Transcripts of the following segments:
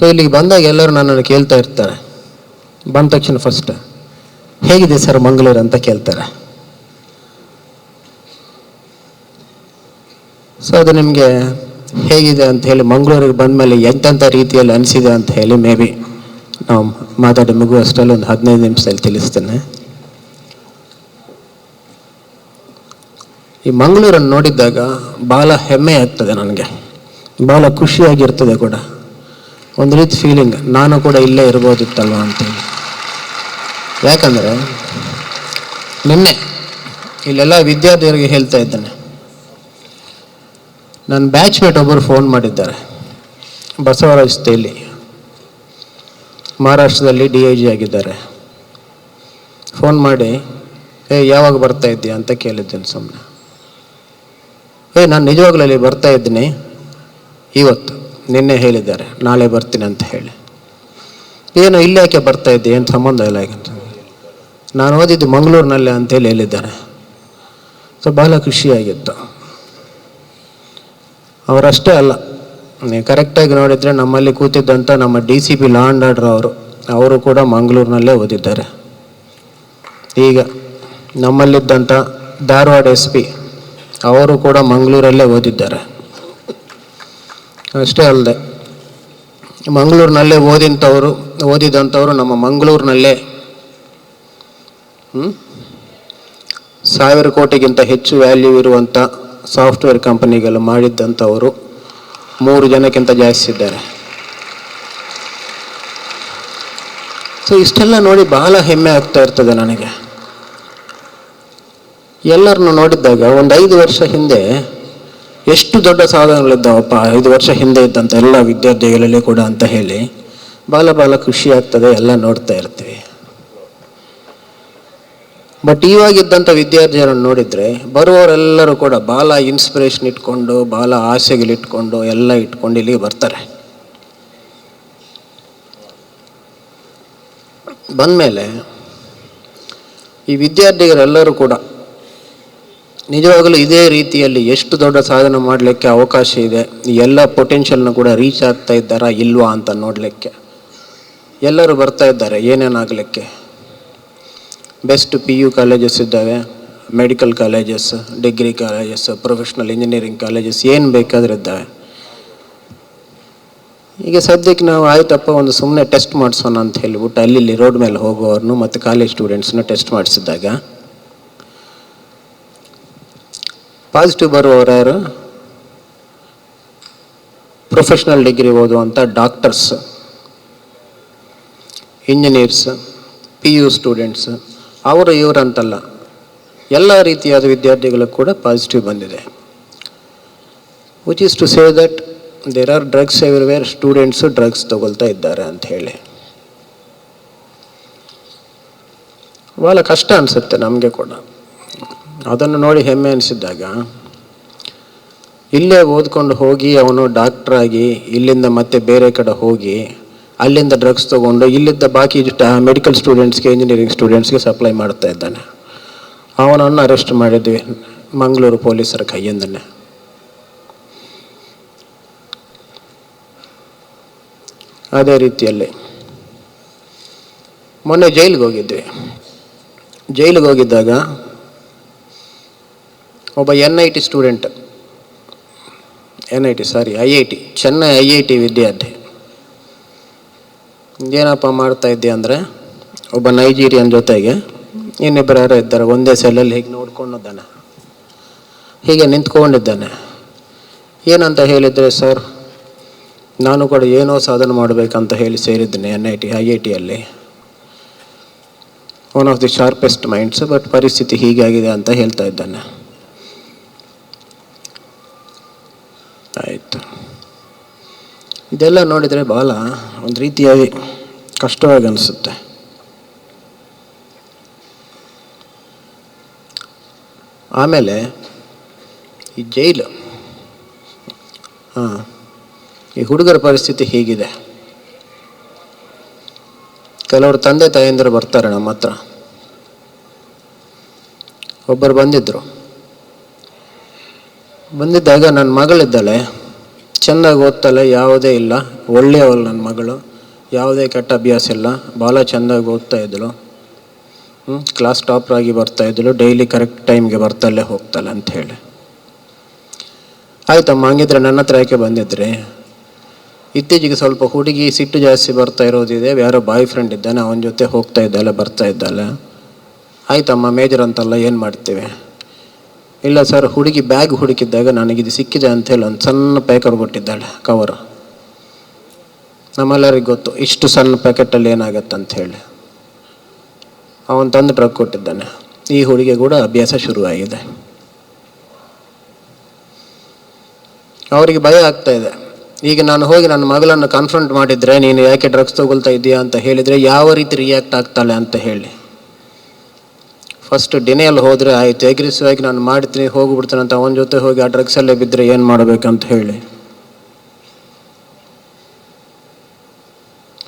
So ಇಲ್ಲಿಗೆ ಬಂದಾಗ ಎಲ್ಲರೂ ನನ್ನನ್ನು ಕೇಳ್ತಾ ಇರ್ತಾರೆ. ಬಂದ ತಕ್ಷಣ ಫಸ್ಟ್ ಹೇಗಿದೆ ಸರ್ ಮಂಗಳೂರು ಅಂತ ಕೇಳ್ತಾರೆ. ಸೊ ಅದು ನಿಮಗೆ ಹೇಗಿದೆ ಅಂತ ಹೇಳಿ ಮಂಗಳೂರಿಗೆ ಬಂದ ಮೇಲೆ ಎಂತೆಂಥ ರೀತಿಯಲ್ಲಿ ಅನಿಸಿದೆ ಅಂತ ಹೇಳಿ ಮೇ ಬಿ ನಾವು ಮಾತಾಡಿ ಮುಗುವಷ್ಟರಲ್ಲಿ ಒಂದು ಹದಿನೈದು ನಿಮಿಷದಲ್ಲಿ ತಿಳಿಸ್ತೇನೆ. ಈ ಮಂಗಳೂರನ್ನು ನೋಡಿದ್ದಾಗ ಭಾಳ ಹೆಮ್ಮೆ ಆಗ್ತದೆ ನನಗೆ. ಭಾಳ ಖುಷಿಯಾಗಿರ್ತದೆ ಕೂಡ. ಒಂದು ರೀತಿ ಫೀಲಿಂಗ್ ನಾನು ಕೂಡ ಇಲ್ಲೇ ಇರ್ಬೋದಿತ್ತಲ್ವ ಅಂತೇಳಿ. ಯಾಕಂದರೆ ನಿನ್ನೆ ಇಲ್ಲೆಲ್ಲ ವಿದ್ಯಾರ್ಥಿಗಳಿಗೆ ಹೇಳ್ತಾ ಇದ್ದೇನೆ. ನನ್ನ ಬ್ಯಾಚ್ಮೇಟ್ ಒಬ್ಬರು ಫೋನ್ ಮಾಡಿದ್ದಾರೆ. ಬಸವರಾಜ್ ತೇಲಿ, ಮಹಾರಾಷ್ಟ್ರದಲ್ಲಿ ಡಿ ಐ ಜಿ ಆಗಿದ್ದಾರೆ. ಫೋನ್ ಮಾಡಿ, ಏ, ಯಾವಾಗ ಬರ್ತಾ ಇದ್ದೀಯ? ಅಂತ ಕೇಳಿದ್ದೇನೆ ಸುಮ್ಮನೆ ಏ, ನಾನು ನಿಜವಾಗ್ಲಲ್ಲಿ ಬರ್ತಾ ಇದ್ದೀನಿ, ಇವತ್ತು. ನಿನ್ನೆ ಹೇಳಿದ್ದಾರೆ, ನಾಳೆ ಬರ್ತೀನಿ ಅಂತ ಹೇಳಿ. ಏನು, ಇಲ್ಲಿ ಯಾಕೆ ಬರ್ತಾ ಇದ್ದೆ ಏನು ಸಂಬಂಧ ಇಲ್ಲ ಅಂತ ನಾನು ಓದಿದ್ದು ಮಂಗಳೂರಿನಲ್ಲೇ ಅಂತೇಳಿ ಹೇಳಿದ್ದಾರೆ. ಸೊ, ಬಹಳ ಖುಷಿಯಾಗಿತ್ತು. ಅವರಷ್ಟೇ ಅಲ್ಲ, ನೀವು ಕರೆಕ್ಟಾಗಿ ನೋಡಿದರೆ ನಮ್ಮಲ್ಲಿ ಕೂತಿದ್ದಂಥ ನಮ್ಮ D C P law order ಅವರು ಅವರು ಕೂಡ ಮಂಗಳೂರಿನಲ್ಲೇ ಓದಿದ್ದಾರೆ. ಈಗ ನಮ್ಮಲ್ಲಿದ್ದಂಥ ಧಾರವಾಡ ಎಸ್ ಪಿ, ಅವರು ಕೂಡ ಮಂಗಳೂರಲ್ಲೇ ಓದಿದ್ದಾರೆ. ಅಷ್ಟೇ ಅಲ್ಲದೆ, ಮಂಗಳೂರಿನಲ್ಲೇ ಓದಿಂಥವರು ಓದಿದಂಥವರು ನಮ್ಮ ಮಂಗಳೂರಿನಲ್ಲೇ ಸಾವಿರ ಕೋಟಿಗಿಂತ ಹೆಚ್ಚು ವ್ಯಾಲ್ಯೂ ಇರುವಂಥ ಸಾಫ್ಟ್ವೇರ್ ಕಂಪನಿಗಳು ಮಾಡಿದ್ದಂಥವರು ಮೂರು ಜನಕ್ಕಿಂತ ಜಾಸ್ತಿ ಇದ್ದಾರೆ. ಸೊ ಇಷ್ಟೆಲ್ಲ ನೋಡಿ ಬಹಳ ಹೆಮ್ಮೆ ಆಗ್ತಾ ಇರ್ತದೆ ನನಗೆ. ಎಲ್ಲರನ್ನು ನೋಡಿದ್ದಾಗ ಒಂದು ಐದು ವರ್ಷ ಹಿಂದೆ ಎಷ್ಟು ದೊಡ್ಡ ಸಾಧನೆಗಳಿದ್ದಾವಪ್ಪ? ಐದು ವರ್ಷ ಹಿಂದೆ ಇದ್ದಂಥ ಎಲ್ಲ ವಿದ್ಯಾರ್ಥಿಗಳಲ್ಲಿ ಕೂಡ ಅಂತ ಹೇಳಿ ಬಾಲ ಬಾಲ ಖುಷಿ ಆಗ್ತದೆ, ಎಲ್ಲ ನೋಡ್ತಾ ಇರ್ತೀವಿ. ಬಟ್ ಇವಾಗಿದ್ದಂಥ ವಿದ್ಯಾರ್ಥಿಗಳನ್ನು ನೋಡಿದರೆ ಬರುವವರೆಲ್ಲರೂ ಕೂಡ ಬಾಲ ಇನ್ಸ್ಪಿರೇಷನ್ ಇಟ್ಕೊಂಡು, ಬಾಲ ಆಸೆಗಳಿಟ್ಕೊಂಡು ಎಲ್ಲ ಇಟ್ಕೊಂಡು ಇಲ್ಲಿಗೆ ಬರ್ತಾರೆ. ಬಂದಮೇಲೆ ಈ ವಿದ್ಯಾರ್ಥಿಗಳೆಲ್ಲರೂ ಕೂಡ ನಿಜವಾಗಲೂ ಇದೇ ರೀತಿಯಲ್ಲಿ ಎಷ್ಟು ದೊಡ್ಡ ಸಾಧನೆ ಮಾಡಲಿಕ್ಕೆ ಅವಕಾಶ ಇದೆ? ಎಲ್ಲ ಪೊಟೆನ್ಷಿಯಲ್ನ ಕೂಡ ರೀಚ್ ಆಗ್ತಾ ಇದ್ದಾರಾ ಇಲ್ವಾ ಅಂತ ನೋಡಲಿಕ್ಕೆ. ಎಲ್ಲರೂ ಬರ್ತಾ ಇದ್ದಾರೆ ಏನೇನಾಗಲಿಕ್ಕೆ ಬೆಸ್ಟ್ ಪಿ ಯು ಕಾಲೇಜಸ್ ಇದ್ದಾವೆ medical colleges degree colleges professional engineering colleges ಏನು ಬೇಕಾದರೂ ಇದ್ದಾವೆ. ಈಗ ಸದ್ಯಕ್ಕೆ ನಾವು ಆಯ್ತಪ್ಪ, ಒಂದು ಸುಮ್ಮನೆ ಟೆಸ್ಟ್ ಮಾಡಿಸೋಣ ಅಂತ ಹೇಳಿಬಿಟ್ಟು ಅಲ್ಲಿ ರೋಡ್ ಮೇಲೆ ಹೋಗುವವ್ರನ್ನು ಮತ್ತು ಕಾಲೇಜ್ ಸ್ಟೂಡೆಂಟ್ಸ್ನ ಟೆಸ್ಟ್ ಮಾಡಿಸಿದಾಗ ಪಾಸಿಟಿವ್ ಬರುವವರು ಯಾರು? ಪ್ರೊಫೆಷ್ನಲ್ ಡಿಗ್ರಿ ಓದುವಂಥ doctors engineers P U students ಅವರು ಇವರಂತಲ್ಲ. ಎಲ್ಲ ರೀತಿಯಾದ ವಿದ್ಯಾರ್ಥಿಗಳು ಕೂಡ ಪಾಸಿಟಿವ್ ಬಂದಿದೆ. Which is to say that there are drugs everywhere students drugs ತಗೊಳ್ತಾ ಇದ್ದಾರೆ ಅಂತ ಹೇಳಿ. ಭಾಳ ಕಷ್ಟ ಅನಿಸುತ್ತೆ ನಮಗೆ ಕೂಡ. ಅದನ್ನು ನೋಡಿ ಹೆಮ್ಮೆ ಅನಿಸಿದ್ದಾಗ, ಇಲ್ಲೇ ಓದ್ಕೊಂಡು ಹೋಗಿ ಅವನು ಡಾಕ್ಟ್ರಾಗಿ ಇಲ್ಲಿಂದ ಮತ್ತೆ ಬೇರೆ ಕಡೆ ಹೋಗಿ, ಅಲ್ಲಿಂದ ಡ್ರಗ್ಸ್ ತೊಗೊಂಡು, ಇಲ್ಲಿದ್ದ ಬಾಕಿ ಮೆಡಿಕಲ್ ಸ್ಟೂಡೆಂಟ್ಸ್ಗೆ ಇಂಜಿನಿಯರಿಂಗ್ ಸ್ಟೂಡೆಂಟ್ಸ್ಗೆ ಸಪ್ಲೈ ಮಾಡ್ತಾ ಇದ್ದಾನೆ. ಅವನನ್ನು ಅರೆಸ್ಟ್ ಮಾಡಿದ್ವಿ, ಮಂಗಳೂರು ಪೊಲೀಸರ ಕೈಯಿಂದನೇ. ಅದೇ ರೀತಿಯಲ್ಲಿ, ಮೊನ್ನೆ ಜೈಲಿಗೆ ಹೋಗಿದ್ವಿ. ಜೈಲಿಗೆ ಹೋಗಿದ್ದಾಗ ಒಬ್ಬ N I T student N I T sorry I I T Chennai I I T ವಿದ್ಯಾರ್ಥಿ. ಏನಪ್ಪ ಮಾಡ್ತಾ ಇದ್ದೆ ಅಂದರೆ? ಒಬ್ಬ ನೈಜೀರಿಯನ್ ಜೊತೆಗೆ. ಇನ್ನಿಬ್ಬರು ಯಾರೋ ಇದ್ದಾರೆ, ಒಂದೇ ಸೆಲ್ಲಲ್ಲಿ ಹೀಗೆ ನೋಡ್ಕೊಂಡಿದ್ದಾನೆ. ಹೀಗೆ ನಿಂತ್ಕೊಂಡಿದ್ದಾನೆ. ಏನಂತ ಹೇಳಿದರೆ ಸರ್ ನಾನು ಕೂಡ ಏನೋ ಸಾಧನೆ ಮಾಡಬೇಕಂತ ಹೇಳಿ ಸೇರಿದ್ದೇನೆ N I T I I ಟಿಯಲ್ಲಿ one of the sharpest minds but ಪರಿಸ್ಥಿತಿ ಹೀಗಾಗಿದೆ ಅಂತ ಹೇಳ್ತಾ ಇದ್ದಾನೆ. ಆಯಿತು. ಇದೆಲ್ಲ ನೋಡಿದರೆ ಬಹಳ ಒಂದು ರೀತಿಯಾಗಿ ಕಷ್ಟವಾಗಿ ಅನಿಸುತ್ತೆ. ಆಮೇಲೆ ಈ ಜೈಲು, ಹಾಂ, ಈ ಹುಡುಗರ ಪರಿಸ್ಥಿತಿ ಹೀಗಿದೆ. ಕೆಲವರು ತಂದೆ ತಾಯಂದಿರು ಬರ್ತಾರೆ ನಮ್ಮ ಹತ್ರ. ಒಬ್ಬರು ಬಂದಿದ್ದರು ಬಂದಿದ್ದಾಗ ನನ್ನ ಮಗಳಿದ್ದಾಳೆ. ಚೆಂದಾಗಿ ಓದ್ತಾಳೆ, ಯಾವುದೇ ಇಲ್ಲ. ಒಳ್ಳೆಯವಳು ನನ್ನ ಮಗಳು. ಯಾವುದೇ ಕೆಟ್ಟ ಅಭ್ಯಾಸ ಇಲ್ಲ. ಭಾಳ ಚೆಂದಾಗಿ ಓದ್ತಾ ಇದ್ದಳು. ಕ್ಲಾಸ್ ಟಾಪರ್ ಆಗಿ ಬರ್ತಾ ಇದ್ದಳು. ಡೈಲಿ ಕರೆಕ್ಟ್ ಟೈಮ್ಗೆ ಬರ್ತಾಳೆ, ಹೋಗ್ತಾಳೆ ಅಂತ ಹೇಳಿ. ಆಯ್ತಮ್ಮ ಹಂಗಿದ್ರೆ ನನ್ನ ಹತ್ರ ಯಾಕೆ ಬಂದಿದ್ರಿ? ಇತ್ತೀಚೆಗೆ ಸ್ವಲ್ಪ ಹುಡುಗಿ ಸಿಟ್ಟು ಜಾಸ್ತಿ ಬರ್ತಾ ಇರೋದಿದೆ. ಯಾರೋ ಬಾಯ್ ಫ್ರೆಂಡ್ ಇದ್ದಾನೆ, ಅವನ ಜೊತೆ ಹೋಗ್ತಾ ಇದ್ದಾಳೆ, ಬರ್ತಾ ಇದ್ದಾಳೆ. ಆಯ್ತಮ್ಮ, ಮೇಜರ್ ಅಂತಲ್ಲ, ಏನು ಮಾಡ್ತೀವಿ? ಇಲ್ಲ ಸರ್, ಹುಡುಗಿ ಬ್ಯಾಗ್ ಹುಡುಕಿದ್ದಾಗ ನನಗಿದು ಸಿಕ್ಕಿದೆ ಅಂತೇಳಿ ಒಂದು ಸಣ್ಣ ಪ್ಯಾಕರ್ ಕೊಟ್ಟಿದ್ದಾಳೆ ಕವರ್ ನಮ್ಮೆಲ್ಲರಿಗೆ ಗೊತ್ತು, ಇಷ್ಟು ಸಣ್ಣ ಪ್ಯಾಕೆಟಲ್ಲಿ ಏನಾಗತ್ತೆ ಅಂತ ಹೇಳಿ. ಅವನು ತಂದು ಡ್ರಗ್ ಕೊಟ್ಟಿದ್ದಾನೆ. ಈ ಹುಡುಗಿ ಕೂಡ ಅಭ್ಯಾಸ ಶುರುವಾಗಿದೆ. ಅವರಿಗೆ ಭಯ ಆಗ್ತಾ ಇದೆ. ಈಗ ನಾನು ಹೋಗಿ ನನ್ನ ಮಗಳನ್ನು ಕನ್ಫ್ರಂಟ್ ಮಾಡಿದರೆ, ನೀನು ಯಾಕೆ ಡ್ರಗ್ಸ್ ತಗೊಳ್ತಾ ಇದೀಯಾ ಅಂತ ಹೇಳಿದರೆ, ಯಾವ ರೀತಿ ರಿಯಾಕ್ಟ್ ಆಗ್ತಾಳೆ ಅಂತ ಹೇಳಿ. ಫಸ್ಟ್ ಡಿನೆಯಲ್ಲಿ ಹೋದರೆ, ಆಯಿತು ಎಗ್ರೆಸಿವ್ ಆಗಿ ನಾನು ಮಾಡ್ತೀನಿ, ಹೋಗ್ಬಿಡ್ತೇನೆ ಅಂತ ಅವನ ಜೊತೆ ಹೋಗಿ ಆ ಡ್ರಗ್ಸಲ್ಲೇ ಬಿದ್ದರೆ ಏನು ಮಾಡಬೇಕಂತ ಹೇಳಿ.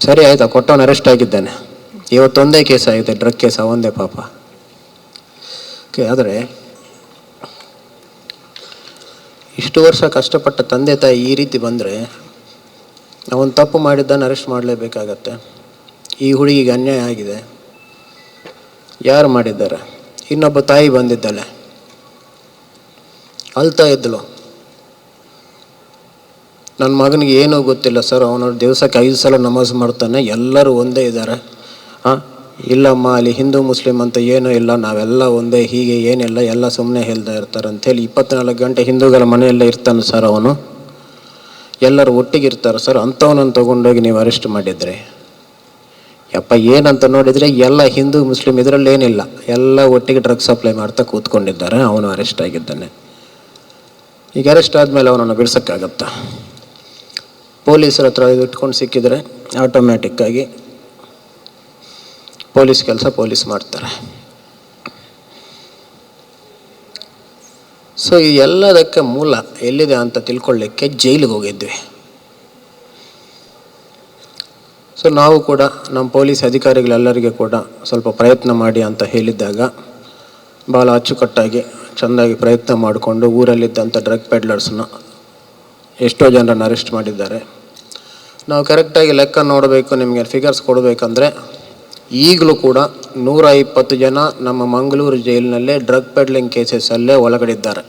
ಸರಿ ಆಯಿತಾ, ಕೊಟ್ಟವನು ಅರೆಸ್ಟ್ ಆಗಿದ್ದಾನೆ. ಇವತ್ತೊಂದೇ ಕೇಸ್ ಆಗಿದೆ ಡ್ರಗ್ ಕೇಸ್ ಅವಂದೇ ಪಾಪ. ಓಕೆ ಆದರೆ, ಇಷ್ಟು ವರ್ಷ ಕಷ್ಟಪಟ್ಟ ತಂದೆ ತಾಯಿ ಈ ರೀತಿ ಬಂದರೆ, ಅವನು ತಪ್ಪು ಮಾಡಿದ್ದನ್ನು ಅರೆಸ್ಟ್ ಮಾಡಲೇಬೇಕಾಗತ್ತೆ. ಈ ಹುಡುಗಿಗೆ ಅನ್ಯಾಯ ಆಗಿದೆ. ಯಾರು ಮಾಡಿದ್ದಾರೆ? ಇನ್ನೊಬ್ಬ ತಾಯಿ ಬಂದಿದ್ದಾಳೆ. ಅಳ್ತಾ ಇದ್ದಳು ನನ್ನ ಮಗನಿಗೆ ಏನೂ ಗೊತ್ತಿಲ್ಲ ಸರ್, ಅವನು ದಿವಸಕ್ಕೆ ಐದು ಸಲ ನಮಾಜ್ ಮಾಡ್ತಾನೆ, ಎಲ್ಲರೂ ಒಂದೇ ಇದ್ದಾರೆ. ಹಾಂ ಇಲ್ಲಮ್ಮ, ಅಲ್ಲಿ ಹಿಂದೂ, ಮುಸ್ಲಿಂ ಅಂತ ಏನೂ ಇಲ್ಲ, ನಾವೆಲ್ಲ ಒಂದೇ, ಹೀಗೆ ಏನಿಲ್ಲ, ಎಲ್ಲ ಸುಮ್ಮನೆ ಹೇಳ್ತಾ ಇರ್ತಾರೆ ಅಂಥೇಳಿ ಇಪ್ಪತ್ನಾಲ್ಕು ಗಂಟೆ ಹಿಂದೂಗಳ ಮನೆಯಲ್ಲೇ ಇರ್ತಾನೆ ಸರ್ ಅವನು. ಎಲ್ಲರೂ ಒಟ್ಟಿಗೆ ಇರ್ತಾರೆ ಸರ್, ಅಂಥವನನ್ನು ತೊಗೊಂಡೋಗಿ ನೀವು ಅರೆಸ್ಟ್ ಮಾಡಿದ್ರಿ. ಯಪ್ಪ, ಏನಂತ ನೋಡಿದರೆ ಎಲ್ಲ ಹಿಂದೂ, ಮುಸ್ಲಿಂ ಇದರಲ್ಲಿ ಏನಿಲ್ಲ ಎಲ್ಲ ಒಟ್ಟಿಗೆ ಡ್ರಗ್ಸ್ ಸಪ್ಲೈ ಮಾಡ್ತಾ ಕೂತ್ಕೊಂಡಿದ್ದಾರೆ. ಅವನು ಅರೆಸ್ಟ್ ಆಗಿದ್ದಾನೆ. ಈಗ ಅರೆಸ್ಟ್ ಆದಮೇಲೆ ಅವನನ್ನು ಬಿಡ್ಸೋಕ್ಕಾಗತ್ತಾ? ಪೊಲೀಸರ ಹತ್ರ ಇಟ್ಕೊಂಡು ಸಿಕ್ಕಿದರೆ ಆಟೋಮ್ಯಾಟಿಕ್ಕಾಗಿ ಪೊಲೀಸ್ ಕೆಲಸ ಪೊಲೀಸ್ ಮಾಡ್ತಾರೆ. ಸೊ ಈ ಎಲ್ಲದಕ್ಕೆ ಮೂಲ ಎಲ್ಲಿದೆ ಅಂತ ತಿಳ್ಕೊಳ್ಳಿಕ್ಕೆ ಜೈಲಿಗೆ ಹೋಗಿದ್ವಿ. ಸೊ ನಾವು ಕೂಡ ನಮ್ಮ ಪೊಲೀಸ್ ಅಧಿಕಾರಿಗಳೆಲ್ಲರಿಗೆ ಕೂಡ ಸ್ವಲ್ಪ ಪ್ರಯತ್ನ ಮಾಡಿ ಅಂತ ಹೇಳಿದ್ದಾಗ ಭಾಳ ಅಚ್ಚುಕಟ್ಟಾಗಿ, ಚೆಂದಾಗಿ ಪ್ರಯತ್ನ ಮಾಡಿಕೊಂಡು ಊರಲ್ಲಿದ್ದಂಥ ಡ್ರಗ್ ಪೆಡ್ಲರ್ಸ್ನ ಎಷ್ಟೋ ಜನರನ್ನು ಅರೆಸ್ಟ್ ಮಾಡಿದ್ದಾರೆ. ನಾವು ಕರೆಕ್ಟಾಗಿ ಲೆಕ್ಕ ನೋಡಬೇಕು, ನಿಮಗೆ ಫಿಗರ್ಸ್ ಕೊಡಬೇಕಂದ್ರೆ ಈಗಲೂ ಕೂಡ ನೂರ ಇಪ್ಪತ್ತು ಜನ ನಮ್ಮ ಮಂಗಳೂರು ಜೈಲಿನಲ್ಲೇ ಡ್ರಗ್ ಪೆಡ್ಲಿಂಗ್ ಕೇಸಸಲ್ಲೇ ಒಳಗಡಿದ್ದಾರೆ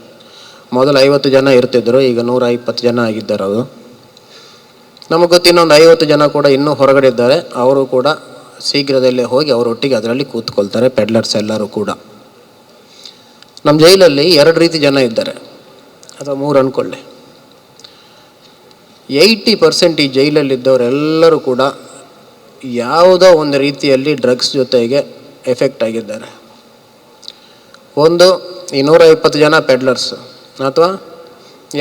ಮೊದಲು ಐವತ್ತು ಜನ ಇರ್ತಿದ್ದರು, ಈಗ ನೂರ ಇಪ್ಪತ್ತು ಜನ ಆಗಿದ್ದಾರೆ ಅದು ನಮಗೆ ಗೊತ್ತಿನ್ನೊಂದು ಐವತ್ತು ಜನ ಕೂಡ ಇನ್ನೂ ಹೊರಗಡೆ ಇದ್ದಾರೆ. ಅವರು ಕೂಡ ಶೀಘ್ರದಲ್ಲೇ ಹೋಗಿ ಅವರೊಟ್ಟಿಗೆ ಅದರಲ್ಲಿ ಕೂತ್ಕೊಳ್ತಾರೆ ಪೆಡ್ಲರ್ಸ್ ಎಲ್ಲರೂ ಕೂಡ. ನಮ್ಮ ಜೈಲಲ್ಲಿ ಎರಡು ರೀತಿ ಜನ ಇದ್ದಾರೆ. ಅಥವಾ ಮೂರು ಅಂದ್ಕೊಳ್ಳಿ ಏಯ್ಟಿ ಪರ್ಸೆಂಟ್ ಈ ಜೈಲಲ್ಲಿದ್ದವರೆಲ್ಲರೂ ಕೂಡ ಯಾವುದೋ ಒಂದು ರೀತಿಯಲ್ಲಿ ಡ್ರಗ್ಸ್ ಜೊತೆಗೆ ಎಫೆಕ್ಟ್ ಆಗಿದ್ದಾರೆ. ಒಂದು ಈ ನೂರ ಇಪ್ಪತ್ತು ಜನ ಪೆಡ್ಲರ್ಸ್ ಅಥವಾ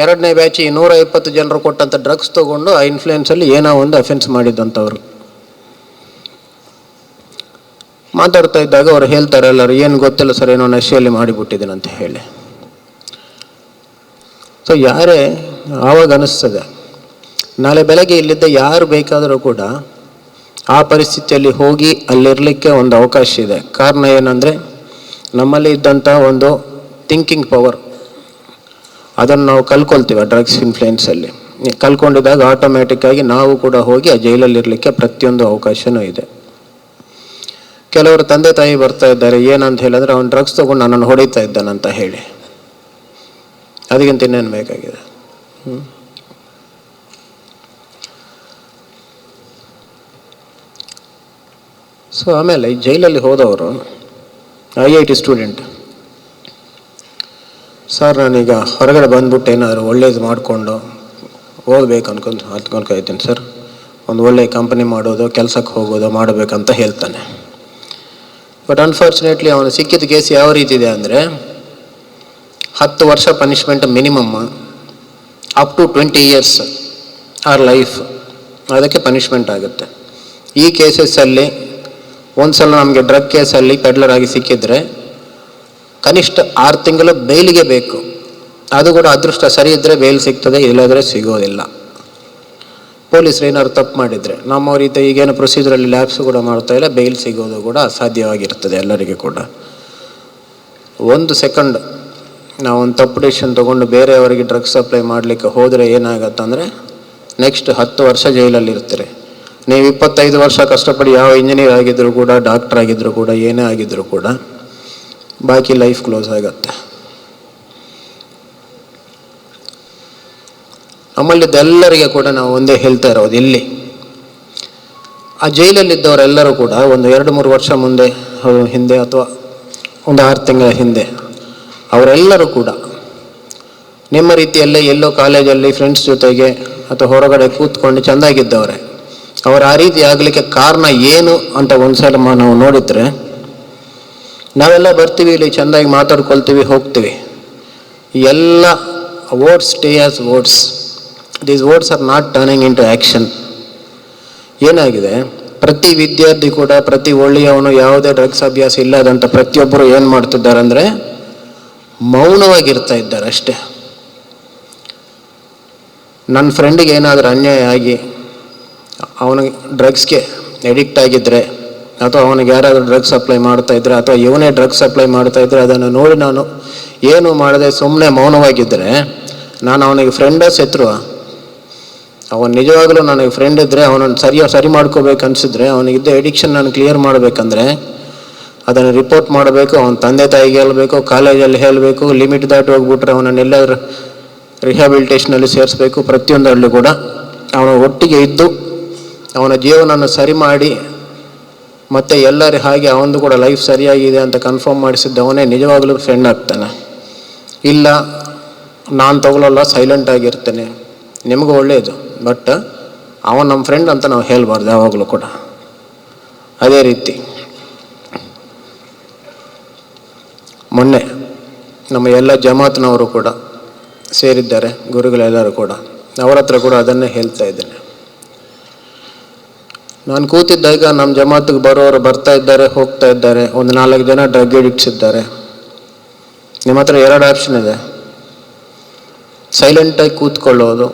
ಎರಡನೇ ಬ್ಯಾಚ್ ಈ ನೂರ ಇಪ್ಪತ್ತು ಜನರು ಕೊಟ್ಟಂಥ ಡ್ರಗ್ಸ್ ತೊಗೊಂಡು ಆ ಇನ್ಫ್ಲೂಯೆನ್ಸಲ್ಲಿ ಏನೋ ಒಂದು ಅಫೆನ್ಸ್ ಮಾಡಿದ್ದಂಥವ್ರು ಮಾತಾಡ್ತಾ ಇದ್ದಾಗ ಅವ್ರು ಹೇಳ್ತಾರೆ, ಎಲ್ಲರೂ, ಏನು ಗೊತ್ತಿಲ್ಲ ಸರ್, ಏನೋ ನಶೆಯಲ್ಲಿ ಮಾಡಿಬಿಟ್ಟಿದ್ದೀನಿ ಅಂತ ಹೇಳಿ. ಸೊ ಯಾರೇ, ಆವಾಗ ಅನಿಸ್ತದೆ, ನಾಳೆ ಬೆಳಗ್ಗೆ ಇಲ್ಲಿದ್ದ ಯಾರು ಬೇಕಾದರೂ ಕೂಡ ಆ ಪರಿಸ್ಥಿತಿಯಲ್ಲಿ ಹೋಗಿ ಅಲ್ಲಿರಲಿಕ್ಕೆ ಒಂದು ಅವಕಾಶ ಇದೆ. ಕಾರಣ ಏನಂದರೆ, ನಮ್ಮಲ್ಲಿ ಇದ್ದಂಥ ಒಂದು ಥಿಂಕಿಂಗ್ ಪವರ್ ಅದನ್ನು ನಾವು ಕಲ್ಕೊಳ್ತೀವಿ ಆ ಡ್ರಗ್ಸ್ ಇನ್ಫ್ಲುಯೆನ್ಸಲ್ಲಿ ಕಲ್ಕೊಂಡಿದ್ದಾಗ ಆಟೋಮ್ಯಾಟಿಕ್ಕಾಗಿ ನಾವು ಕೂಡ ಹೋಗಿ ಆ ಜೈಲಲ್ಲಿ ಇರಲಿಕ್ಕೆ ಪ್ರತಿಯೊಂದು ಅವಕಾಶನೂ ಇದೆ. ಕೆಲವರು ತಂದೆ ತಾಯಿ ಬರ್ತಾ ಇದ್ದಾರೆ, ಏನಂತ ಹೇಳಿದ್ರೆ ಅವನು ಡ್ರಗ್ಸ್ ತಗೊಂಡು ನನ್ನನ್ನು ಹೊಡಿತಾ ಇದ್ದಾನಂತ ಹೇಳಿ. ಅದಕ್ಕಿಂತ ಇನ್ನೇನು ಬೇಕಾಗಿದೆ. ಸೊ ಆಮೇಲೆ ಜೈಲಲ್ಲಿ ಹೋದವರು, I I T student sir, ನಾನೀಗ ಹೊರಗಡೆ ಬಂದ್ಬಿಟ್ಟು ಏನಾದರೂ ಒಳ್ಳೇದು ಮಾಡಿಕೊಂಡು ಓದಬೇಕು ಅನ್ಕೊಂಡು ಹತ್ಕೊಂಡು ಇದ್ದೀನಿ ಸರ್. ಒಂದು ಒಳ್ಳೆ ಕಂಪನಿ ಮಾಡೋದು, ಕೆಲಸಕ್ಕೆ ಹೋಗೋದು, ಮಾಡಬೇಕಂತ ಹೇಳ್ತಾನೆ. ಬಟ್ ಅನ್ಫಾರ್ಚುನೇಟ್ಲಿ ಅವನು ಸಿಕ್ಕಿದ ಕೇಸ್ ಯಾವ ರೀತಿ ಇದೆ ಅಂದರೆ, ಹತ್ತು ವರ್ಷ punishment minimum up to twenty years or life ಅದಕ್ಕೆ ಪನಿಷ್ಮೆಂಟ್ ಆಗುತ್ತೆ. ಈ ಕೇಸಸ್ಸಲ್ಲಿ ಒಂದು ಸಲ ನಮಗೆ ಡ್ರಗ್ ಕೇಸಲ್ಲಿ ಪೆಡ್ಲರ್ ಆಗಿ ಸಿಕ್ಕಿದ್ರೆ ಕನಿಷ್ಠ ಆರು ತಿಂಗಳು ಬೇಲಿಗೆ ಬೇಕು. ಅದು ಕೂಡ ಅದೃಷ್ಟ ಸರಿ ಇದ್ದರೆ ಬೇಲ್ ಸಿಗ್ತದೆ, ಇಲ್ಲದ್ರೆ ಸಿಗೋದಿಲ್ಲ. ಪೊಲೀಸರು ಏನಾದ್ರು ತಪ್ಪು ಮಾಡಿದರೆ ನಮ್ಮ ರೀತಿ ಈಗೇನು ಪ್ರೊಸೀಜರಲ್ಲಿ ಲ್ಯಾಬ್ಸ್ ಕೂಡ ಮಾಡ್ತಾ ಇಲ್ಲ, ಬೇಲ್ ಸಿಗೋದು ಕೂಡ ಅಸಾಧ್ಯವಾಗಿರ್ತದೆ ಎಲ್ಲರಿಗೂ ಕೂಡ. ಒಂದು ಸೆಕೆಂಡ್ ನಾವು ತಪ್ಪು ಡಿಸಿಷನ್ ತೊಗೊಂಡು ಬೇರೆಯವರಿಗೆ ಡ್ರಗ್ಸ್ ಸಪ್ಲೈ ಮಾಡಲಿಕ್ಕೆ ಹೋದರೆ ಏನಾಗತ್ತಂದರೆ ನೆಕ್ಸ್ಟ್ ಹತ್ತು ವರ್ಷ ಜೈಲಲ್ಲಿ ಇರ್ತೀರಿ ನೀವು ಇಪ್ಪತ್ತೈದು ವರ್ಷ ಕಷ್ಟಪಡಿ ಯಾವ ಇಂಜಿನಿಯರ್ ಆಗಿದ್ದರೂ ಕೂಡ ಡಾಕ್ಟರ್ ಆಗಿದ್ದರೂ ಕೂಡ, ಏನೇ ಆಗಿದ್ದರೂ ಕೂಡ ಬಾಕಿ ಲೈಫ್ ಕ್ಲೋಸ್ ಆಗತ್ತೆ. ನಮ್ಮಲ್ಲಿದ್ದೆಲ್ಲರಿಗೆ ಕೂಡ ನಾವು ಒಂದೇ ಹೇಳ್ತಾ ಇರೋದು ಇಲ್ಲಿ. ಆ ಜೈಲಲ್ಲಿದ್ದವರೆಲ್ಲರೂ ಕೂಡ ಒಂದು ಎರಡು ಮೂರು ವರ್ಷ ಮುಂದೆ ಹಿಂದೆ ಅಥವಾ ಒಂದು ಆರು ತಿಂಗಳ ಹಿಂದೆ, ಅವರೆಲ್ಲರೂ ಕೂಡ ನಿಮ್ಮ ರೀತಿಯಲ್ಲೇ ಎಲ್ಲೋ ಕಾಲೇಜಲ್ಲಿ ಫ್ರೆಂಡ್ಸ್ ಜೊತೆಗೆ ಅಥವಾ ಹೊರಗಡೆ ಕೂತ್ಕೊಂಡು ಚೆಂದಾಗಿದ್ದವ್ರೆ, ಅವರು ಆ ರೀತಿ ಆಗಲಿಕ್ಕೆ ಕಾರಣ ಏನು ಅಂತ ಒಂದ್ಸಲ ಸಲ ನಾವು ನೋಡಿದ್ರೆ ನಾವೆಲ್ಲ ಬರ್ತೀವಿ, ಇಲ್ಲಿ ಚೆಂದಾಗಿ ಮಾತಾಡ್ಕೊಳ್ತೀವಿ, ಹೋಗ್ತೀವಿ. ಎಲ್ಲ words stay as words these words are not turning into action ಏನಾಗಿದೆ? ಪ್ರತಿ ವಿದ್ಯಾರ್ಥಿ ಕೂಡ, ಪ್ರತಿ ಒಳ್ಳೆಯವನು ಯಾವುದೇ ಡ್ರಗ್ಸ್ ಅಭ್ಯಾಸ ಇಲ್ಲದಂಥ ಪ್ರತಿಯೊಬ್ಬರು ಏನು ಮಾಡ್ತಿದ್ದಾರೆ ಅಂದರೆ, ಮೌನವಾಗಿರ್ತಾ ಇದ್ದಾರೆ ಅಷ್ಟೇ. ನನ್ನ ಫ್ರೆಂಡಿಗೆ ಏನಾದರೂ ಅನ್ಯಾಯ ಆಗಿ, ಅವನಿಗೆ ಡ್ರಗ್ಸ್ಗೆ ಎಡಿಕ್ಟ್ ಆಗಿದ್ದರೆ ಅಥವಾ ಅವನಿಗೆ ಯಾರಾದರೂ ಡ್ರಗ್ಸ್ ಸಪ್ಲೈ ಮಾಡ್ತಾ ಇದ್ರೆ ಅಥವಾ ಇವನೇ ಡ್ರಗ್ಸ್ ಸಪ್ಲೈ ಮಾಡ್ತಾ ಇದ್ರೆ ಅದನ್ನು ನೋಡಿ ನಾನು ಏನು ಮಾಡದೆ ಸುಮ್ಮನೆ ಮೌನವಾಗಿದ್ದರೆ ನಾನು ಅವನಿಗೆ ಫ್ರೆಂಡ ಸೆತ್ರು ಅವನು ನಿಜವಾಗಲೂ ನನಗೆ ಫ್ರೆಂಡ್ ಇದ್ದರೆ ಅವನನ್ನು ಸರಿಯಾಗಿ ಸರಿ ಮಾಡ್ಕೋಬೇಕು ಅನಿಸಿದ್ರೆ ಅವನಿಗಿದ್ದ ಎಡಿಕ್ಷನ್ ನಾನು ಕ್ಲಿಯರ್ ಮಾಡಬೇಕಂದ್ರೆ, ಅದನ್ನು ರಿಪೋರ್ಟ್ ಮಾಡಬೇಕು, ಅವನ ತಂದೆ ತಾಯಿಗೆ ಹೇಳಬೇಕು, ಕಾಲೇಜಲ್ಲಿ ಹೇಳಬೇಕು ಲಿಮಿಟ್ ದಾಟಿ ಹೋಗ್ಬಿಟ್ರೆ ಅವನನ್ನೆಲ್ಲಾದ್ರೂ ರಿಹ್ಯಾಬಿಲಿಟೇಷನಲ್ಲಿ ಸೇರಿಸ್ಬೇಕು. ಪ್ರತಿಯೊಂದರಲ್ಲೂ ಕೂಡ ಅವನ ಒಟ್ಟಿಗೆ ಇದ್ದು, ಅವನ ಜೀವನವನ್ನು ಸರಿ ಮಾಡಿ ಮತ್ತು ಎಲ್ಲರ ಹಾಗೆ ಅವನದು ಕೂಡ ಲೈಫ್ ಸರಿಯಾಗಿದೆ ಅಂತ ಕನ್ಫರ್ಮ್ ಮಾಡಿಸಿದ್ದವನೇ ನಿಜವಾಗಲೂ ಫ್ರೆಂಡ್ ಆಗ್ತಾನೆ. ಇಲ್ಲ, ನಾನು ತಗೊಳ್ಳಲ್ಲ ಸೈಲೆಂಟ್ ಆಗಿರ್ತೇನೆ. ನಿಮಗೂ ಒಳ್ಳೆಯದು ಬಟ್ ಅವನು ನಮ್ಮ ಫ್ರೆಂಡ್ ಅಂತ ನಾವು ಹೇಳಬಾರ್ದು ಯಾವಾಗಲೂ ಕೂಡ. ಅದೇ ರೀತಿ. ಮೊನ್ನೆ ನಮ್ಮ ಎಲ್ಲ ಜಮಾತ್ನವರು ಕೂಡ ಸೇರಿದ್ದಾರೆ, ಗುರುಗಳೆಲ್ಲರೂ ಕೂಡ. ಅವರ ಹತ್ರ ಕೂಡ ಅದನ್ನೇ ಹೇಳ್ತಾ ಇದ್ದೇನೆ. ನಾನು ಕೂತಿದ್ದಾಗ ನಮ್ಮ ಜಮಾತಿಗೆ ಬರೋರು ಬರ್ತಾ ಇದ್ದಾರೆ, ಹೋಗ್ತಾ ಇದ್ದಾರೆ. ಒಂದು ನಾಲ್ಕು ಜನ ಡ್ರಗ್ ಎಡಿಕ್ಟ್ಸ್ ಇದ್ದಾರೆ. ನಿಮ್ಮ ಹತ್ರ ಎರಡು ಆಪ್ಷನ್ ಇದೆ. ಸೈಲೆಂಟಾಗಿ ಕೂತ್ಕೊಳ್ಳೋದು.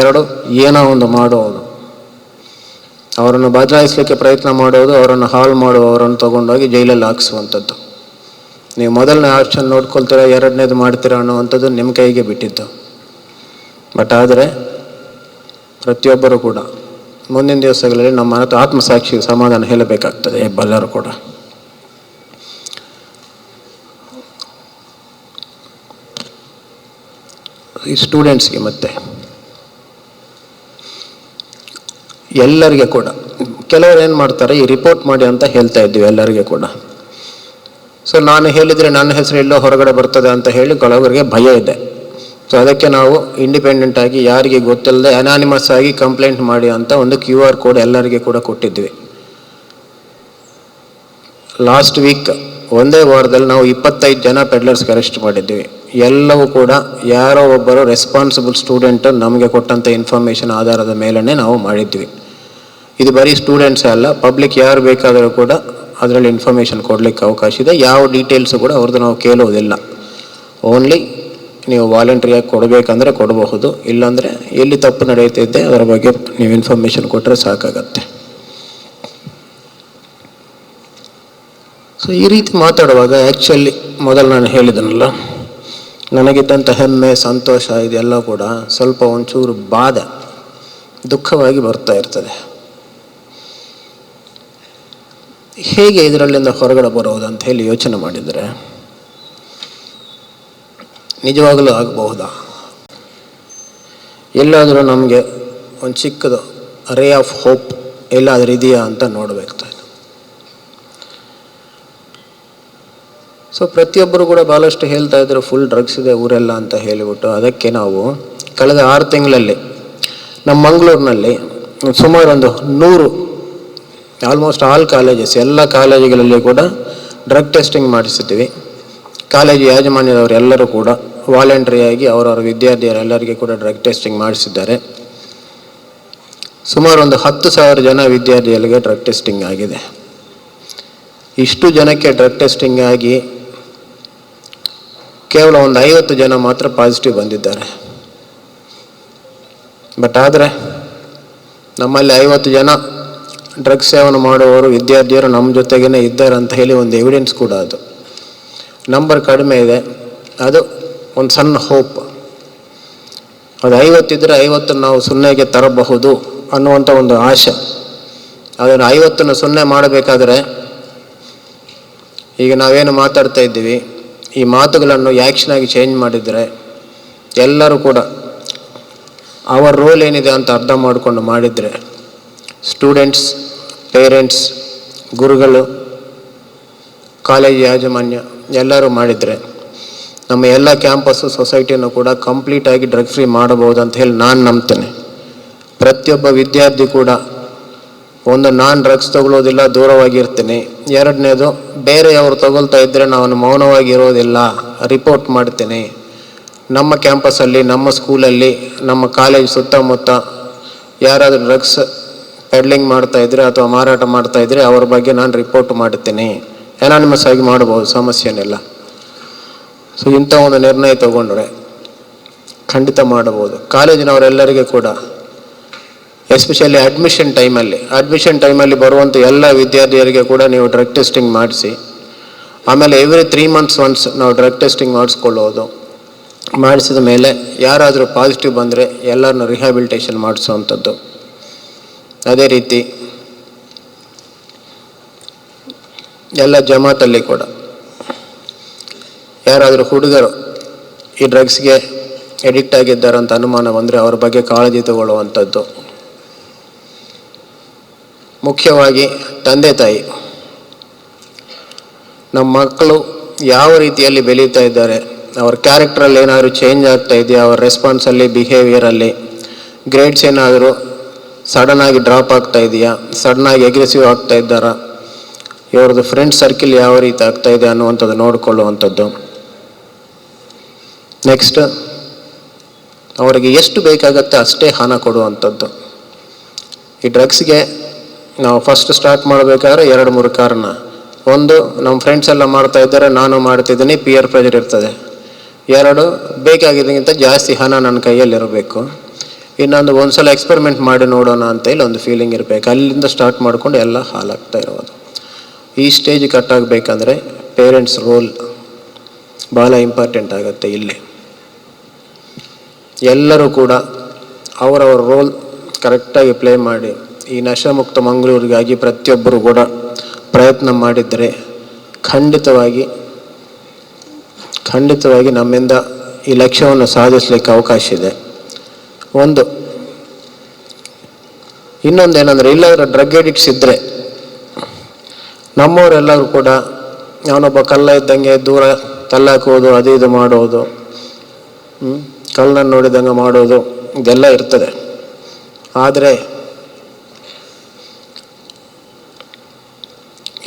ಎರಡು, ಏನೋ ಒಂದು ಮಾಡೋದು. ಅವರನ್ನು ಬದಲಾಯಿಸಲಿಕ್ಕೆ ಪ್ರಯತ್ನ ಮಾಡೋದು, ಅವರನ್ನು ಹಾಳು ಮಾಡುವವರನ್ನು ತಗೊಂಡೋಗಿ ಜೈಲಲ್ಲಿ ಹಾಕಿಸುವಂಥದ್ದು. ನೀವು ಮೊದಲನೇ ಆಪ್ಷನ್ ನೋಡ್ಕೊಳ್ತೀರಾ, ಎರಡನೇದು ಮಾಡ್ತೀರಾ ಅನ್ನುವಂಥದ್ದು ನಿಮ್ಮ ಕೈಗೆ ಬಿಟ್ಟಿದ್ದು ಬಟ್ ಆದರೆ, ಪ್ರತಿಯೊಬ್ಬರು ಕೂಡ ಮುಂದಿನ ದಿವಸಗಳಲ್ಲಿ ನಮ್ಮ ಮನತ್ತು ಆತ್ಮಸಾಕ್ಷಿಗೆ ಸಮಾಧಾನ ಹೇಳಬೇಕಾಗ್ತದೆ ಬಲ್ಲರು ಕೂಡ. ಈ ಸ್ಟೂಡೆಂಟ್ಸ್ಗೆ ಮತ್ತೆ. ಎಲ್ಲರಿಗೆ ಕೂಡ. ಕೆಲವರು ಏನು ಮಾಡ್ತಾರೆ, ಈ ರಿಪೋರ್ಟ್ ಮಾಡಿ ಅಂತ ಹೇಳ್ತಾ ಇದ್ದೀವಿ ಎಲ್ಲರಿಗೆ ಕೂಡ. ಸೊ ನಾನು ಹೇಳಿದರೆ ನನ್ನ ಹೆಸರು ಎಲ್ಲೋ ಹೊರಗಡೆ ಬರ್ತದೆ ಅಂತ ಹೇಳಿ ಕೆಲವರಿಗೆ ಭಯ ಇದೆ. ಸೊ ಅದಕ್ಕೆ ನಾವು ಇಂಡಿಪೆಂಡೆಂಟ್ ಆಗಿ ಯಾರಿಗೆ ಗೊತ್ತಿಲ್ಲದೆ ಅನಾನಿಮಸ್ ಆಗಿ ಕಂಪ್ಲೇಂಟ್ ಮಾಡಿ ಅಂತ ಒಂದು ಕ್ಯೂ ಆರ್ ಕೋಡ್ ಎಲ್ಲರಿಗೆ ಕೂಡ ಕೊಟ್ಟಿದ್ವಿ. ಲಾಸ್ಟ್ ವೀಕ್ ಒಂದೇ ವಾರದಲ್ಲಿ ನಾವು ಇಪ್ಪತ್ತೈದು ಜನ ಪೆಡ್ಲರ್ಸ್ಗೆ ಅರೆಸ್ಟ್ ಮಾಡಿದ್ವಿ. ಎಲ್ಲವೂ ಕೂಡ ಯಾರೋ ಒಬ್ಬರು ರೆಸ್ಪಾನ್ಸಿಬಲ್ ಸ್ಟೂಡೆಂಟ್ ನಮಗೆ ಕೊಟ್ಟಂಥ ಇನ್ಫಾರ್ಮೇಷನ್ ಆಧಾರದ ಮೇಲೇ ನಾವು ಮಾಡಿದ್ವಿ. ಇದು ಬರೀ ಸ್ಟೂಡೆಂಟ್ಸ್ ಅಲ್ಲ ಪಬ್ಲಿಕ್ ಯಾರು ಬೇಕಾದರೂ ಕೂಡ ಅದರಲ್ಲಿ ಇನ್ಫಾರ್ಮೇಷನ್ ಕೊಡಲಿಕ್ಕೆ ಅವಕಾಶ ಇದೆ. ಯಾವ ಡೀಟೇಲ್ಸು ಕೂಡ ಅವ್ರದ್ದು ನಾವು ಕೇಳುವುದಿಲ್ಲ ಓನ್ಲಿ ನೀವು ವಾಲಂಟ್ರಿಯಾಗಿ ಕೊಡಬೇಕಂದ್ರೆ ಕೊಡಬಹುದು. ಇಲ್ಲಾಂದರೆ ಎಲ್ಲಿ ತಪ್ಪು ನಡೆಯುತ್ತಿದ್ದೆ ಅದರ ಬಗ್ಗೆ ನೀವು ಇನ್ಫಾರ್ಮೇಷನ್ ಕೊಟ್ಟರೆ ಸಾಕಾಗತ್ತೆ. ಸೊ ಈ ರೀತಿ ಮಾತಾಡುವಾಗ ಆ್ಯಕ್ಚುಲಿ ಮೊದಲು ನಾನು ಹೇಳಿದನಲ್ಲ ನನಗಿದ್ದಂಥ ಹೆಮ್ಮೆ, ಸಂತೋಷ ಇದೆಲ್ಲ ಕೂಡ ಸ್ವಲ್ಪ ಒಂಚೂರು ಬಾಧೆ, ದುಃಖವಾಗಿ ಬರ್ತಾ ಇರ್ತದೆ. ಹೇಗೆ ಇದರಲ್ಲಿಂದ ಹೊರಗಡೆ ಬರೋದು ಅಂತ ಹೇಳಿ ಯೋಚನೆ ಮಾಡಿದರೆ ನಿಜವಾಗಲೂ ಆಗಬಹುದಾ? ಎಲ್ಲಾದರೂ ನಮಗೆ ಒಂದು ಚಿಕ್ಕದು ರೇ ಆಫ್ ಹೋಪ್ ಎಲ್ಲಾದರೂ ಇದೆಯಾ ಅಂತ ನೋಡಬೇಕು ಸೊ ಪ್ರತಿಯೊಬ್ಬರು ಕೂಡ ಭಾಳಷ್ಟು ಹೇಳ್ತಾ ಇದ್ರು ಫುಲ್ ಡ್ರಗ್ಸ್ ಇದೆ, ಊರೆಲ್ಲ ಅಂತ ಹೇಳಿಬಿಟ್ಟು. ಅದಕ್ಕೆ ನಾವು ಕಳೆದ ಆರು ತಿಂಗಳಲ್ಲಿ ನಮ್ಮ ಮಂಗಳೂರಿನಲ್ಲಿ ಸುಮಾರು ಒಂದು ನೂರು ಆಲ್ಮೋಸ್ಟ್ ಆಲ್ ಕಾಲೇಜಸ್ ಎಲ್ಲ ಕಾಲೇಜುಗಳಲ್ಲಿ ಕೂಡ ಡ್ರಗ್ ಟೆಸ್ಟಿಂಗ್ ಮಾಡಿಸಿದ್ದೀವಿ ಕಾಲೇಜು ಯಾಜಮಾನ್ಯದವರೆಲ್ಲರೂ ಕೂಡ ವಾಲಂಟ್ರಿಯಾಗಿ ಅವರವರ ವಿದ್ಯಾರ್ಥಿಯರೆಲ್ಲರಿಗೆ ಕೂಡ ಡ್ರಗ್ ಟೆಸ್ಟಿಂಗ್ ಮಾಡಿಸಿದ್ದಾರೆ. ಸುಮಾರು ಒಂದು ಹತ್ತು ಸಾವಿರ ಜನ ವಿದ್ಯಾರ್ಥಿಗಳಿಗೆ ಡ್ರಗ್ ಟೆಸ್ಟಿಂಗ್ ಆಗಿದೆ. ಇಷ್ಟು ಜನಕ್ಕೆ ಡ್ರಗ್ ಟೆಸ್ಟಿಂಗ್ ಆಗಿ ಕೇವಲ ಒಂದು ಐವತ್ತು ಜನ ಮಾತ್ರ ಪಾಸಿಟಿವ್ ಬಂದಿದ್ದಾರೆ. ಬಟ್ ಆದರೆ ನಮ್ಮಲ್ಲಿ ಐವತ್ತು ಜನ ಡ್ರಗ್ ಸೇವನೆ ಮಾಡುವವರು ವಿದ್ಯಾರ್ಥಿಯರು ನಮ್ಮ ಜೊತೆಗೇನೆ ಇದ್ದಾರೆ ಅಂತ ಹೇಳಿ ಒಂದು ಎವಿಡೆನ್ಸ್ ಕೂಡ ಅದು. ನಂಬರ್ ಕಡಿಮೆ ಇದೆ. ಅದು ಒಂದು ಸಣ್ಣ ಹೋಪ್ ಅದು ಐವತ್ತಿದ್ದರೆ ಐವತ್ತು ನಾವು ಸೊನ್ನೆಗೆ ತರಬಹುದು ಅನ್ನುವಂಥ ಒಂದು ಆಶೆ. ಅದನ್ನು ಐವತ್ತನ್ನು ಸೊನ್ನೆ ಮಾಡಬೇಕಾದ್ರೆ ಈಗ ನಾವೇನು ಮಾತಾಡ್ತಾ ಇದ್ದೀವಿ, ಈ ಮಾತುಗಳನ್ನು ಆ್ಯಕ್ಷನ್ ಆಗಿ ಚೇಂಜ್ ಮಾಡಿದರೆ ಎಲ್ಲರೂ ಕೂಡ ಅವರ ರೋಲ್ ಏನಿದೆ ಅಂತ ಅರ್ಥ ಮಾಡಿಕೊಂಡು ಮಾಡಿದರೆ ಸ್ಟೂಡೆಂಟ್ಸ್ ಪೇರೆಂಟ್ಸ್ ಗುರುಗಳು, ಕಾಲೇಜ್ ಯಾಜಮಾನ್ಯ ಎಲ್ಲರೂ ಮಾಡಿದರೆ ನಮ್ಮ ಎಲ್ಲ ಕ್ಯಾಂಪಸ್ಸು ಸೊಸೈಟಿಯನ್ನು ಕೂಡ ಕಂಪ್ಲೀಟಾಗಿ ಡ್ರಗ್ ಫ್ರೀ ಮಾಡಬಹುದು ಅಂತ ಹೇಳಿ ನಾನು ನಂಬ್ತೇನೆ. ಪ್ರತಿಯೊಬ್ಬ ವಿದ್ಯಾರ್ಥಿ ಕೂಡ ಒಂದು ನಾನು ಡ್ರಗ್ಸ್ ತಗೊಳ್ಳೋದಿಲ್ಲ, ದೂರವಾಗಿರ್ತೀನಿ. ಎರಡನೇದು ಬೇರೆಯವರು ತಗೊಳ್ತಾ ಇದ್ದರೆ ನಾನು ಮೌನವಾಗಿ ಇರೋದಿಲ್ಲ ರಿಪೋರ್ಟ್ ಮಾಡ್ತೀನಿ. ನಮ್ಮ ಕ್ಯಾಂಪಸ್ಸಲ್ಲಿ ನಮ್ಮ ಸ್ಕೂಲಲ್ಲಿ, ನಮ್ಮ ಕಾಲೇಜ್ ಸುತ್ತಮುತ್ತ ಯಾರಾದರೂ ಡ್ರಗ್ಸ್ ಪೆಡ್ಲಿಂಗ್ ಮಾಡ್ತಾ ಇದ್ರೆ ಅಥವಾ ಮಾರಾಟ ಮಾಡ್ತಾಯಿದ್ರೆ ಅವ್ರ ಬಗ್ಗೆ ನಾನು ರಿಪೋರ್ಟ್ ಮಾಡ್ತೀನಿ. ಎನಾನಿಮಸ್ ಆಗಿ ಮಾಡ್ಬೋದು ಸಮಸ್ಯೆನೆಲ್ಲ ಸೊ ಇಂಥ ಒಂದು ನಿರ್ಣಯ ತಗೊಂಡ್ರೆ ಖಂಡಿತ ಮಾಡಬಹುದು. ಕಾಲೇಜಿನವರೆಲ್ಲರಿಗೆ ಕೂಡ ಎಸ್ಪೆಷಲಿ ಅಡ್ಮಿಷನ್ ಟೈಮಲ್ಲಿ ಅಡ್ಮಿಷನ್ ಟೈಮಲ್ಲಿ ಬರುವಂಥ ಎಲ್ಲ ವಿದ್ಯಾರ್ಥಿಯರಿಗೆ ಕೂಡ ನೀವು ಡ್ರಗ್ ಟೆಸ್ಟಿಂಗ್ ಮಾಡಿಸಿ, ಆಮೇಲೆ ಎವ್ರಿ ತ್ರೀ ಮಂತ್ಸ್ ಒನ್ಸ್ ನಾವು ಡ್ರಗ್ ಟೆಸ್ಟಿಂಗ್ ಮಾಡಿಸ್ಕೊಳ್ಳೋದು, ಮಾಡಿಸಿದ ಮೇಲೆ ಯಾರಾದರೂ ಪಾಸಿಟಿವ್ ಬಂದರೆ ಎಲ್ಲರನ್ನು ರಿಹ್ಯಾಬಿಲಿಟೇಷನ್ ಮಾಡಿಸುವಂಥದ್ದು. ಅದೇ ರೀತಿ ಎಲ್ಲ ಜಮಾತಲ್ಲಿ ಕೂಡ. ಯಾರಾದರೂ ಹುಡುಗರು ಈ ಡ್ರಗ್ಸ್ಗೆ ಎಡಿಕ್ಟ್ ಆಗಿದ್ದಾರೆ ಅಂತ ಅನುಮಾನ ಬಂದರೆ ಅವ್ರ ಬಗ್ಗೆ ಕಾಳಜಿ ತಗೊಳ್ಳುವಂಥದ್ದು. ಮುಖ್ಯವಾಗಿ ತಂದೆ ತಾಯಿ. ನಮ್ಮ ಮಕ್ಕಳು ಯಾವ ರೀತಿಯಲ್ಲಿ ಬೆಳೀತಾ ಇದ್ದಾರೆ, ಅವ್ರ ಕ್ಯಾರೆಕ್ಟ್ರಲ್ಲಿ ಏನಾದರೂ ಚೇಂಜ್ ಆಗ್ತಾ ಇದೆಯಾ, ಅವ್ರ ರೆಸ್ಪಾನ್ಸಲ್ಲಿ ಬಿಹೇವಿಯರಲ್ಲಿ ಗ್ರೇಡ್ಸ್ ಏನಾದರೂ ಸಡನ್ನಾಗಿ ಡ್ರಾಪ್ ಆಗ್ತಾ ಇದೆಯಾ ಸಡನ್ನಾಗಿ ಎಗ್ರೆಸಿವ್ ಆಗ್ತಾ ಇದ್ದಾರಾ ಇವ್ರದ್ದು ಫ್ರೆಂಡ್ ಸರ್ಕಿಲ್ ಯಾವ ರೀತಿ ಆಗ್ತಾ ಇದೆ ಅನ್ನುವಂಥದ್ದು ನೋಡಿಕೊಳ್ಳುವಂಥದ್ದು. ನೆಕ್ಸ್ಟ್ ಅವರಿಗೆ ಎಷ್ಟು ಬೇಕಾಗತ್ತೆ ಅಷ್ಟೇ ಹಣ ಕೊಡುವಂಥದ್ದು. ಈ ಡ್ರಗ್ಸ್ಗೆ ನಾವು ಫಸ್ಟ್ ಸ್ಟಾರ್ಟ್ ಮಾಡಬೇಕಾದ್ರೆ ಎರಡು, ಮೂರು ಕಾರಣ. ಒಂದು ನಮ್ಮ ಫ್ರೆಂಡ್ಸ್ ಎಲ್ಲ ಮಾಡ್ತಾ ಇದ್ದಾರೆ, ನಾನು ಮಾಡ್ತಿದ್ದೀನಿ ಪಿಯರ್ ಪ್ರೆಷರ್ ಇರ್ತದೆ. ಎರಡು, ಬೇಕಾಗಿದ್ದಕ್ಕಿಂತ ಜಾಸ್ತಿ ಹಣ ನನ್ನ ಕೈಯಲ್ಲಿರಬೇಕು. ಇನ್ನೊಂದು, ಒಂದ್ಸಲ ಎಕ್ಸ್ಪೆರಿಮೆಂಟ್ ಮಾಡಿ ನೋಡೋಣ ಅಂತ ಹೇಳಿ ಒಂದು ಫೀಲಿಂಗ್ ಇರಬೇಕು. ಅಲ್ಲಿಂದ ಸ್ಟಾರ್ಟ್ ಮಾಡಿಕೊಂಡು ಎಲ್ಲ ಹಾಲಾಗ್ತಾ ಇರೋದು. ಈ ಸ್ಟೇಜ್ ಕಟ್ ಆಗಬೇಕಂದ್ರೆ ಪೇರೆಂಟ್ಸ್ ರೋಲ್ ಭಾಳ ಇಂಪಾರ್ಟೆಂಟ್ ಆಗುತ್ತೆ ಇಲ್ಲಿ. ಎಲ್ಲರೂ ಕೂಡ ಅವರವರ ರೋಲ್ ಕರೆಕ್ಟಾಗಿ ಪ್ಲೇ ಮಾಡಿ, ಈ ನಶಾಮುಕ್ತ ಮಂಗಳೂರಿಗಾಗಿ ಪ್ರತಿಯೊಬ್ಬರು ಕೂಡ ಪ್ರಯತ್ನ ಮಾಡಿದರೆ ಖಂಡಿತವಾಗಿ ಖಂಡಿತವಾಗಿ ನಮ್ಮಿಂದ ಈ ಲಕ್ಷ್ಯವನ್ನು ಸಾಧಿಸಲಿಕ್ಕೆ ಅವಕಾಶ ಇದೆ. ಒಂದು ಇನ್ನೊಂದು ಏನಂದರೆ ಇಲ್ಲಾಂದ್ರೆ ಡ್ರಗ್ ಎಡಿಕ್ಟ್ಸ್ ಇದ್ದರೆ ನಮ್ಮವರೆಲ್ಲರೂ ಕೂಡ ಅವನೊಬ್ಬ ಕಲ್ಲ ಇದ್ದಂಗೆ ದೂರ ತಲ್ಲಾಕೋದು ಅದು ಇದು ಮಾಡೋದು ಕಲ್ಲನ್ನು ನೋಡಿದಂಗೆ ಮಾಡೋದು ಇದೆಲ್ಲ ಇರ್ತದೆ. ಆದರೆ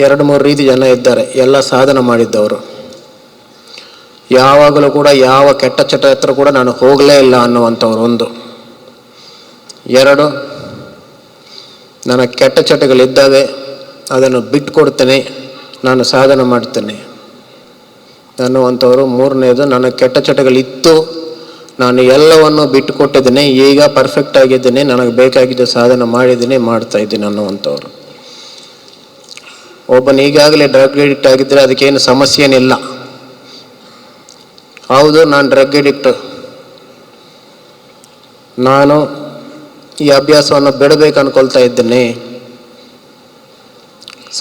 ಎರಡು ಮೂರು ರೀತಿ ಜನ ಇದ್ದಾರೆ, ಎಲ್ಲ ಸಾಧನ ಮಾಡಿದ್ದವರು. ಯಾವಾಗಲೂ ಕೂಡ ಯಾವ ಕೆಟ್ಟ ಚಟ ಹತ್ರ ಕೂಡ ನಾನು ಹೋಗಲೇ ಇಲ್ಲ ಅನ್ನುವಂಥವ್ರು ಒಂದು. ಎರಡು, ನನ್ನ ಕೆಟ್ಟ ಚಟಗಳಿದ್ದಾವೆ ಅದನ್ನು ಬಿಟ್ಟು ಕೊಡ್ತೇನೆ ನಾನು ಸಾಧನೆ ಮಾಡ್ತೇನೆ ಅನ್ನುವಂಥವರು ಮೂರನೇದು ನನ್ನ ಕೆಟ್ಟ ಚಟಗಳಿತ್ತು, ನಾನು ಎಲ್ಲವನ್ನು ಬಿಟ್ಟು ಕೊಟ್ಟಿದ್ದೇನೆ ಈಗ ಪರ್ಫೆಕ್ಟ್ ಆಗಿದ್ದೇನೆ, ನನಗೆ ಬೇಕಾಗಿದ್ದ ಸಾಧನೆ ಮಾಡಿದ್ದೀನಿ, ಮಾಡ್ತಾ ಇದ್ದೀನಿ ಅನ್ನುವಂಥವ್ರು. ಒಬ್ಬನ ಈಗಾಗಲೇ ಡ್ರಗ್ ಎಡಿಕ್ಟ್ ಆಗಿದ್ದರೆ ಅದಕ್ಕೇನು ಸಮಸ್ಯೆ ಏನಿಲ್ಲ ಹೌದು, ನಾನು ಡ್ರಗ್ ಎಡಿಕ್ಟ್ ನಾನು ಈ ಅಭ್ಯಾಸವನ್ನು ಬಿಡಬೇಕು ಅನ್ಕೊಳ್ತಾ ಇದ್ದೇನೆ.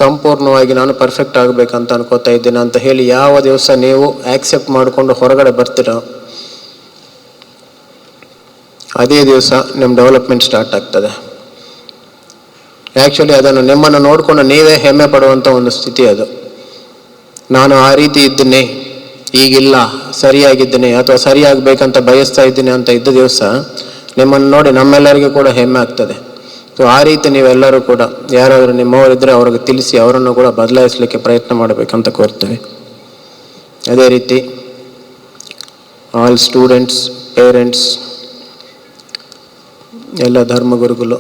ಸಂಪೂರ್ಣವಾಗಿ ನಾನು ಪರ್ಫೆಕ್ಟ್ ಆಗಬೇಕಂತ ಅನ್ಕೋತಾ ಇದ್ದೇನೆ ಅಂತ ಹೇಳಿ ಯಾವ ದಿವಸ ನೀವು ಆಕ್ಸೆಪ್ಟ್ ಮಾಡಿಕೊಂಡು ಹೊರಗಡೆ ಬರ್ತೀರೋ? ಅದೇ ದಿವಸ ನಿಮ್ಮ ಡೆವಲಪ್ಮೆಂಟ್ ಸ್ಟಾರ್ಟ್ ಆಗ್ತದೆ. ಆ್ಯಕ್ಚುಲಿ ಅದನ್ನು ನಿಮ್ಮನ್ನು ನೋಡಿಕೊಂಡು ನೀವೇ ಹೆಮ್ಮೆ ಪಡುವಂಥ ಒಂದು ಸ್ಥಿತಿ ಅದು. ನಾನು ಆ ರೀತಿ ಇದ್ದೀನಿ, ಈಗಿಲ್ಲ, ಸರಿಯಾಗಿದ್ದೀನಿ ಅಥವಾ ಸರಿಯಾಗಬೇಕಂತ ಬಯಸ್ತಾ ಇದ್ದೀನಿ ಅಂತ ಇದ್ದ ದಿವಸ ನಿಮ್ಮನ್ನು ನೋಡಿ ನಮ್ಮೆಲ್ಲರಿಗೂ ಕೂಡ ಹೆಮ್ಮೆ ಆಗ್ತದೆ. ಸೊ ಆ ರೀತಿ ನೀವೆಲ್ಲರೂ ಕೂಡ ಯಾರಾದರೂ ನಿಮ್ಮವರಿದ್ದರೆ ಅವ್ರಿಗೆ ತಿಳಿಸಿ ಅವರನ್ನು ಕೂಡ ಬದಲಾಯಿಸಲಿಕ್ಕೆ ಪ್ರಯತ್ನ ಮಾಡಬೇಕಂತ ಕೋರ್ತೇವೆ. ಅದೇ ರೀತಿ ಆಲ್ ಸ್ಟೂಡೆಂಟ್ಸ್ ಪೇರೆಂಟ್ಸ್ ಎಲ್ಲ ಧರ್ಮಗುರುಗಳು,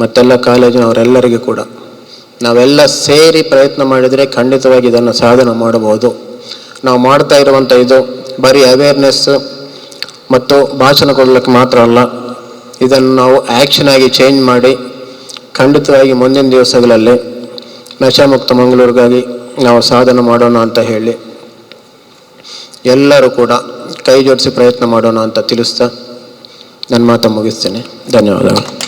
ಮತ್ತೆಲ್ಲ ಕಾಲೇಜಿನವರೆಲ್ಲರಿಗೂ ಕೂಡ ನಾವೆಲ್ಲ ಸೇರಿ ಪ್ರಯತ್ನ ಮಾಡಿದರೆ ಖಂಡಿತವಾಗಿ ಇದನ್ನು ಸಾಧನೆ ಮಾಡಬಹುದು. ನಾವು ಮಾಡ್ತಾ ಇರುವಂಥ ಇದು ಬರೀ ಅವೇರ್ನೆಸ್ ಮತ್ತು ಭಾಷಣ ಕೊಡಲಿಕ್ಕೆ ಮಾತ್ರ ಅಲ್ಲ ಇದನ್ನು ನಾವು ಆ್ಯಕ್ಷನ್ ಆಗಿ ಚೇಂಜ್ ಮಾಡಿ ಖಂಡಿತವಾಗಿ ಮುಂದಿನ ದಿವಸಗಳಲ್ಲಿ ನಶಾಮುಕ್ತ ಮಂಗಳೂರಿಗಾಗಿ ನಾವು ಸಾಧನೆ ಮಾಡೋಣ ಅಂತ ಹೇಳಿ ಎಲ್ಲರೂ ಕೂಡ ಕೈ ಜೋಡಿಸಿ ಪ್ರಯತ್ನ ಮಾಡೋಣ ಅಂತ ತಿಳಿಸ್ತಾ ನನ್ನ ಮಾತು ಮುಗಿಸ್ತೇನೆ. ಧನ್ಯವಾದಗಳು.